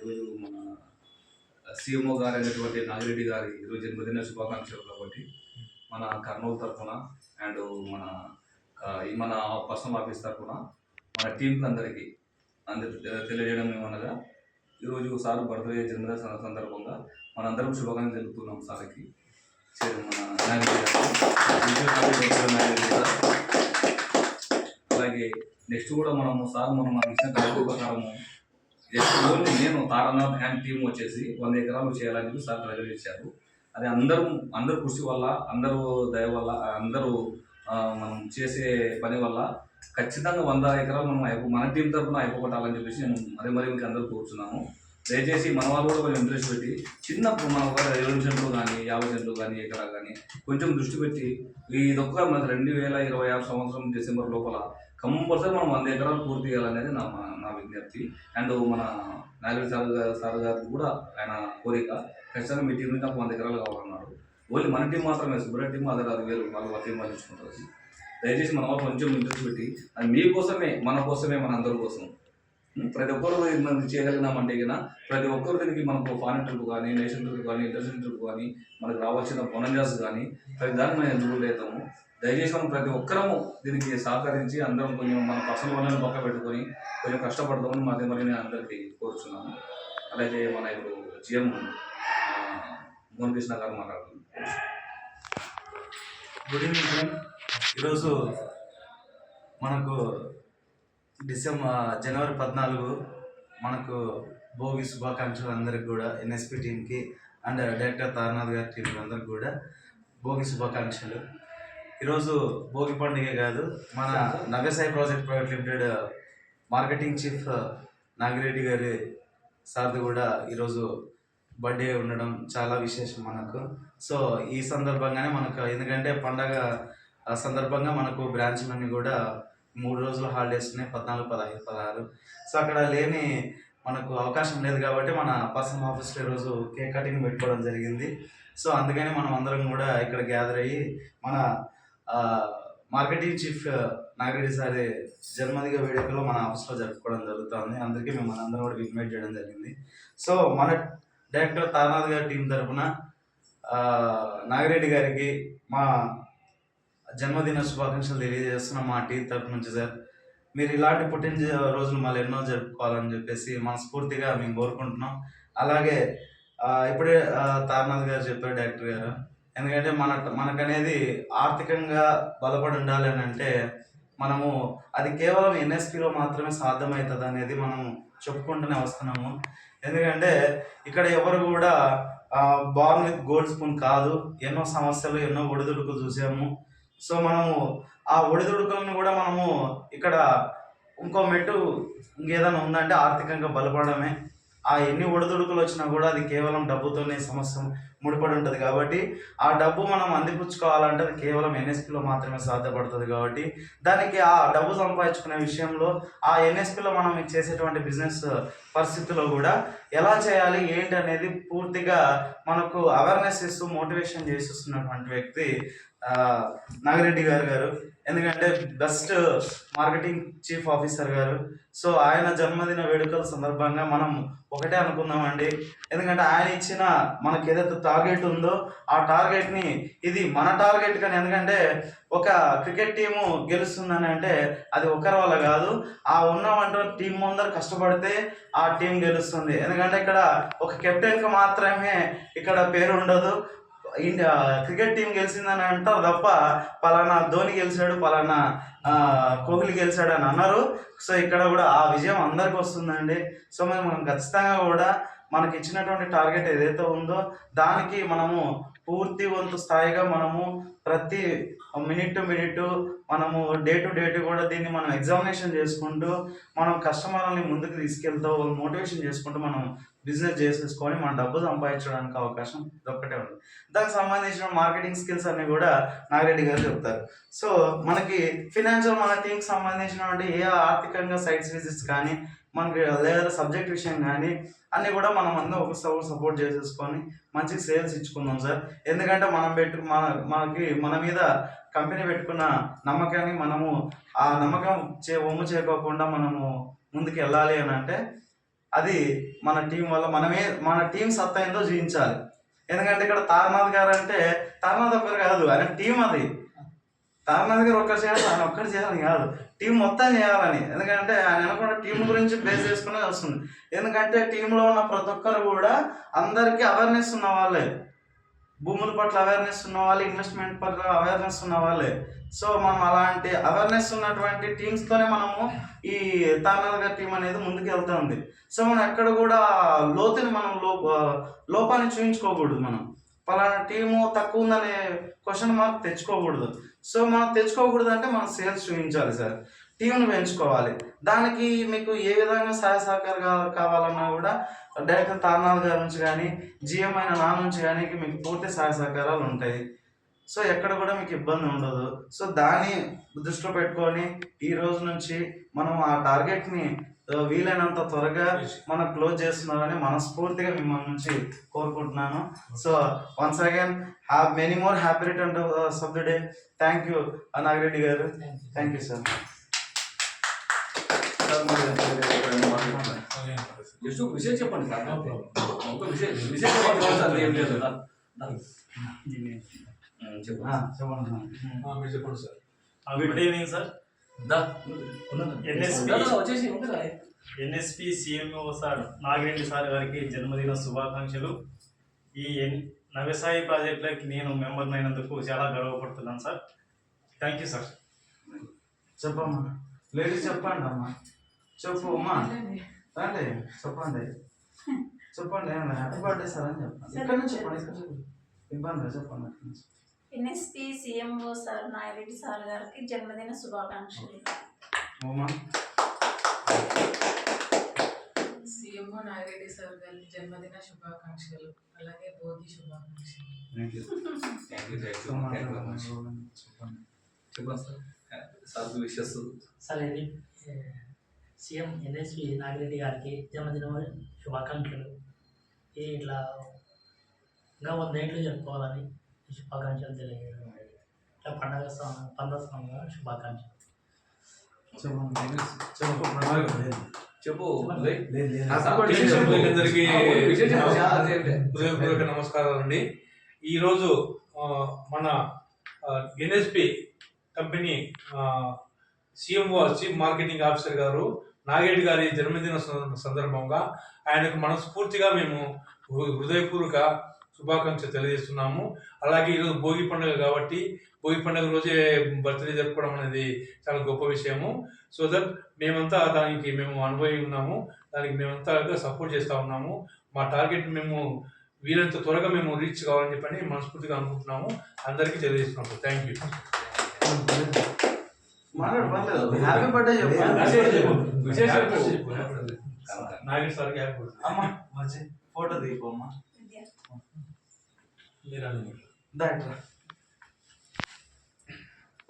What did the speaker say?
ఈరోజు మన సీఎంఓ గారు అయినటువంటి నాగిరెడ్డి గారి ఈరోజు జన్మదిన శుభాకాంక్షలు కాబట్టి మన కర్నూలు తరఫున అండ్ మన మన పర్సనల్ ఆఫీస్ తరఫున మన టీంకి అందరికీ అందరి తెలియజేయడం ఏమనగా ఈరోజు సార్ బర్త్డే జన్మదిన సందర్భంగా మనందరం శుభాకాంక్షలు తెలుపుతున్నాం సార్కి. అలాగే నెక్స్ట్ కూడా మనము సార్ మనం ఇచ్చిన డబ్బు ప్రకారము ఓన్లీ నేను తారనాథ్ హ్యాండ్ టీం వచ్చేసి వంద ఎకరాలు చేయాలని చెప్పి సార్ ప్రజలు ఇచ్చారు. అది అందరూ అందరు కృషి వల్ల అందరూ దయ వల్ల అందరూ మనం చేసే పని వల్ల ఖచ్చితంగా వంద ఎకరాలు మనం అయిపో మన టీం తరఫున అయిపోగొట్టాలని చెప్పేసి నేను మరీ మరీ మీకు అందరూ కూర్చున్నాము దయచేసి మన వాళ్ళు కూడా కొంచెం ఇంట్రెస్ట్ పెట్టి చిన్నప్పుడు మన ఒక ఇరవై సెంట్లు కానీ యాభై సెంట్లు కానీ ఎకరా కానీ కొంచెం దృష్టి పెట్టి ఇదొక్క మన రెండు వేల ఇరవై ఆరు సంవత్సరం డిసెంబర్ లోపల కంపల్సరీ మనం వంద ఎకరాలు పూర్తి చేయాలనేది నా నా విజ్ఞప్తి. అండ్ మన నాగరి సార్ సార్ గారికి కూడా ఆయన కోరిక ఖచ్చితంగా మీ టీం నాకు వంద ఎకరాలు కావాలన్నారు. ఓన్లీ మన టీం మాత్రమే సుబ్రహ్మ టీం అది అది వేలు వాళ్ళు టీం వాళ్ళు దయచేసి మన వాళ్ళు కొంచెం ఇంట్రెస్ట్ పెట్టి అది మీకోసమే మన కోసమే మన అందరి కోసం ప్రతి ఒక్కరు ఇది మనం చేయగలిగినామంటే గిన ప్రతి ఒక్కరు దీనికి మనకు ఫారెన్ ట్రిప్ కానీ నేషనల్ ట్రిప్ కానీ ఇంటర్నేషనల్ ట్రిప్ కానీ మనకు రావాల్సిన బొనంజాస్ కానీ ప్రతి దాన్ని మనం ఎదురు దయచేసి మనం ప్రతి ఒక్కరము దీనికి సహకరించి అందరం కొంచెం మన పర్సనల్ వనరులను పక్క పెట్టుకొని కొంచెం కష్టపడతామని మా దగ్గర నేను అందరికీ కోరుచున్నాను. అలాగే మన ఇప్పుడు జిఎం మోహన్ కృష్ణ గారు మాట్లాడుతున్నారు. గుడ్ ఈవినింగ్ ఈరోజు మనకు డిసెంబర్ జనవరి పద్నాలుగు మనకు భోగి శుభాకాంక్షలు అందరికి కూడా ఎన్ఎస్పి టీంకి అండ్ డైరెక్టర్ తారనాథ్ గారి టీం అందరికి కూడా భోగి శుభాకాంక్షలు. ఈరోజు భోగి పండుగే కాదు మన Navyasai project private limited marketing chief Nagireddy గారి సార్ది కూడా ఈరోజు బర్త్డే ఉండడం చాలా విశేషం మనకు. సో ఈ సందర్భంగానే మనకు ఎందుకంటే పండగ సందర్భంగా మనకు బ్రాంచ్లన్నీ కూడా మూడు రోజుల హాలిడేస్ ఉన్నాయి పద్నాలుగు పదహైదు పదహారు. సో అక్కడ లేని మనకు అవకాశం లేదు కాబట్టి మన పర్సనల్ ఆఫీస్లో ఈరోజు కేక్ కటింగ్ పెట్టుకోవడం జరిగింది. సో అందుకని మనం అందరం కూడా ఇక్కడ గ్యాదర్ అయ్యి మన మార్కెటింగ్ చీఫ్ నాగిరెడ్డి సారి జన్మదిన వేడుకలో మన ఆఫీస్లో జరుపుకోవడం జరుగుతుంది. అందుకే మేము మనందరం కూడా ఇన్వైట్ చేయడం జరిగింది. సో మన డైరెక్టర్ తారనాథ్ గారి టీం తరఫున నాగిరెడ్డి గారికి మా జన్మదిన శుభాకాంక్షలు తెలియజేస్తున్నాం మా టీ తరపు నుంచి సార్ మీరు ఇలాంటి పుట్టిన రోజులు మళ్ళీ ఎన్నో జరుపుకోవాలని చెప్పేసి మనస్ఫూర్తిగా మేము కోరుకుంటున్నాం. అలాగే ఇప్పుడే తారనాథ్ గారు చెప్పారు డైరెక్టర్ గారు. ఎందుకంటే మన మనకనేది ఆర్థికంగా బలపడి ఉండాలి అని అంటే మనము అది కేవలం ఎన్ఎస్పిలో మాత్రమే సాధ్యమవుతుంది అనేది మనం చెప్పుకుంటూనే వస్తున్నాము. ఎందుకంటే ఇక్కడ ఎవరు కూడా బాల్ విత్ గోల్డ్ స్పూన్ కాదు. ఎన్నో సమస్యలు ఎన్నో ఒడిదుడుకు చూసాము. సో మనము ఆ ఒడిదుడుకులను కూడా మనము ఇక్కడ ఇంకో మెట్టు ఇంకేదైనా ఉందంటే ఆర్థికంగా బలపడమే. ఆ ఎన్ని ఒడిదుడుకులు వచ్చినా కూడా అది కేవలం డబ్బుతోనే సమస్య ముడిపడి ఉంటుంది కాబట్టి ఆ డబ్బు మనం అందిపుచ్చుకోవాలంటే అది కేవలం ఎన్ఎస్పిలో మాత్రమే సాధ్యపడుతుంది కాబట్టి దానికి ఆ డబ్బు సంపాదించుకునే విషయంలో ఆ ఎన్ఎస్పిలో మనం చేసేటువంటి బిజినెస్ పరిస్థితుల్లో కూడా ఎలా చేయాలి ఏంటి అనేది పూర్తిగా మనకు అవేర్నెస్ ఇస్తూ మోటివేషన్ చేసిస్తున్నటువంటి వ్యక్తి నాగిరెడ్డి గారు గారు. ఎందుకంటే బెస్ట్ మార్కెటింగ్ చీఫ్ ఆఫీసర్ గారు. సో ఆయన జన్మదిన వేడుకల సందర్భంగా మనం ఒకటే అనుకుందామండి. ఎందుకంటే ఆయన ఇచ్చిన మనకి ఏదైతే టార్గెట్ ఉందో ఆ టార్గెట్ని ఇది మన టార్గెట్ కానీ ఎందుకంటే ఒక క్రికెట్ టీము గెలుస్తుందని అంటే అది ఒకరి వల్ల కాదు. ఆ ఉన్నవంటే టీం ముందర కష్టపడితే ఆ టీం గెలుస్తుంది. ఎందుకంటే ఇక్కడ ఒక కెప్టెన్కి మాత్రమే ఇక్కడ పేరు ఉండదు. క్రికెట్ టీం గెలిచిందని అంటారు తప్ప పలానా ధోని గెలిచాడు పలానా కోహ్లీ గెలిచాడు అని అన్నారు. సో ఇక్కడ కూడా ఆ విజయం అందరికి వస్తుందండి. సో మరి మనం ఖచ్చితంగా కూడా మనకి ఇచ్చినటువంటి టార్గెట్ ఏదైతే ఉందో దానికి మనము పూర్తి వంతు స్థాయిగా మనము ప్రతి మినిట్ టు మినిట్ మనము డే టు డేట్ కూడా దీన్ని మనం ఎగ్జామినేషన్ చేసుకుంటూ మనం కస్టమర్లని ముందుకు తీసుకెళ్తూ మోటివేషన్ చేసుకుంటూ మనం బిజినెస్ చేసేసుకొని మన డబ్బు సంపాదించడానికి అవకాశం ఇదొక్కటే ఉంది. దానికి సంబంధించిన మార్కెటింగ్ స్కిల్స్ అన్ని కూడా నాగిరెడ్డి గారు చెప్తారు. సో మనకి ఫినాన్షియల్ మన టీంకి సంబంధించినటువంటి ఏ ఆర్థికంగా సైట్స్ విజిట్స్ కానీ మనకి లేదా సబ్జెక్ట్ విషయం కానీ అన్నీ కూడా మనం అందరం ఒక సపోర్ట్ చేసేసుకొని మంచి సేల్స్ ఇచ్చుకుందాం సార్. ఎందుకంటే మనం పెట్టు మన మనకి మన మీద కంపెనీ పెట్టుకున్న నమ్మకాన్ని మనము ఆ నమ్మకం చే ఒమ్ము చేయకోకుండా మనము ముందుకు వెళ్ళాలి అని అంటే అది మన టీం వల్ల మనమే మన టీం సత్తైందో జీవించాలి. ఎందుకంటే ఇక్కడ తారనాథ్ గారు అంటే తారనాథ్ ఒక్కరు కాదు ఆయన టీం అది. తారనాథ్ గారు ఒక్కరు చేయాలి ఆయన ఒక్కరు చేయాలని కాదు. టీం మొత్తం చేయాలని. ఎందుకంటే ఆయన కూడా టీం గురించి బేస్ చేసుకునే వస్తుంది ఎందుకంటే టీంలో ఉన్న ప్రతి ఒక్కరు కూడా అందరికీ అవేర్నెస్ ఉన్న వాళ్ళే. భూముల పట్ల అవేర్నెస్ ఉన్న వాళ్ళు ఇన్వెస్ట్మెంట్ పట్ల అవేర్నెస్ ఉన్న వాళ్ళే. సో మనం అలాంటి అవేర్నెస్ ఉన్నటువంటి టీమ్స్తోనే మనము ఈ తారనాథ్ టీం అనేది ముందుకు వెళ్తుంది సో మనం ఎక్కడ కూడా లోతుని మనం లో లోపాన్ని చూపించుకోకూడదు మనం. పలానా టీము తక్కువ ఉందనే క్వశ్చన్ మార్క్ తెచ్చుకోకూడదు. సో మనం తెచ్చుకోకూడదు అంటే మనం సేల్స్ చూపించాలి సార్. టీంను పెంచుకోవాలి. దానికి మీకు ఏ విధంగా సహాయ సహకారాలు కావాలన్నా కూడా డైరెక్టర్ తారనాథ్ గారి నుంచి కానీ జిఎం అయిన నా నుంచి కానీ మీకు పూర్తి సహాయ సహకారాలు ఉంటాయి. సో ఎక్కడ కూడా మీకు ఇబ్బంది ఉండదు. సో దాన్ని దృష్టిలో పెట్టుకొని ఈ రోజు నుంచి మనం ఆ టార్గెట్ని వీలైనంత త్వరగా మనం క్లోజ్ చేస్తున్నారని మనస్ఫూర్తిగా మిమ్మల్ని నుంచి కోరుకుంటున్నాను. So once again have many more happy return to of the day thank you Nagireddy గారు. Thank you sir. జస్ట్ ఒక విషయం చెప్పండి సార్. ఒక విషయం విషయం చెప్పండి సార్. ఏం లేదు. చెప్పండి చెప్పండి sir. Good evening sir? NSP. CMO sir Nagireddy sir గారికి జన్మదిన శుభాకాంక్షలు. ఈ ఎన్ నవ్యసాయి ప్రాజెక్టులకి నేను మెంబర్ అయినందుకు చాలా గర్వపడుతున్నాను సార్. Thank you sir. చెప్పమ్మా. లేడీస్ చెప్పండి అమ్మా. చెప్పు అమ్మా. రండి చెప్పండి. చెప్పండి హ్యాపీ బర్త్డే సార్ అని చెప్పండి. ఇక్కడ నుంచి చెప్పండి ఇక్కడ చెప్పండి. ఇబ్బంది చెప్పండి అక్కడి నుంచి. NSP CMO sir Nagireddy sir గారికి జన్మదిన శుభాకాంక్షలు. సీఎంఓ నాగిరెడ్డి సార్ గారి జన్మదిన శుభాకాంక్షలు. అలాగే భోగి శుభాకాంక్షలు. Sir wishes CM NSP Nagireddy గారికి జన్మదిన శుభాకాంక్షలు. ఇట్లా ఇంకా వందేళ్ళు జరుపుకోవాలని ఈ శుభాకాంక్షలు తెలియజేయడం ఇట్లా పండగ పండగ సమయంలో శుభాకాంక్షలు. చెప్పు. హృదయపూర్వక నమస్కారాలు అండి ఈరోజు మన NSP company CMO chief marketing officer గారు నాగేడి గారి జన్మదిన సందర్భంగా ఆయనకు మనస్ఫూర్తిగా మేము హృదయపూర్వక శుభాకాంక్షలు తెలియజేస్తున్నాము. అలాగే ఈరోజు భోగి పండుగ కాబట్టి భోగి పండుగ రోజే బర్త్డే జరుపుకోవడం అనేది చాలా గొప్ప విషయము. సో దట్ మేమంతా దానికి మేము అనుభవి ఉన్నాము. దానికి మేమంతా సపోర్ట్ చేస్తూ ఉన్నాము. మా టార్గెట్ మేము వీలంత త్వరగా మేము రీచ్ కావాలని చెప్పని మనస్ఫూర్తిగా అనుకుంటున్నాము. అందరికీ తెలియజేస్తున్నాము. Thank you. పర్లేదు హ్యాపీ ఫోటో తీయమ్మా मेरा नहीं दैट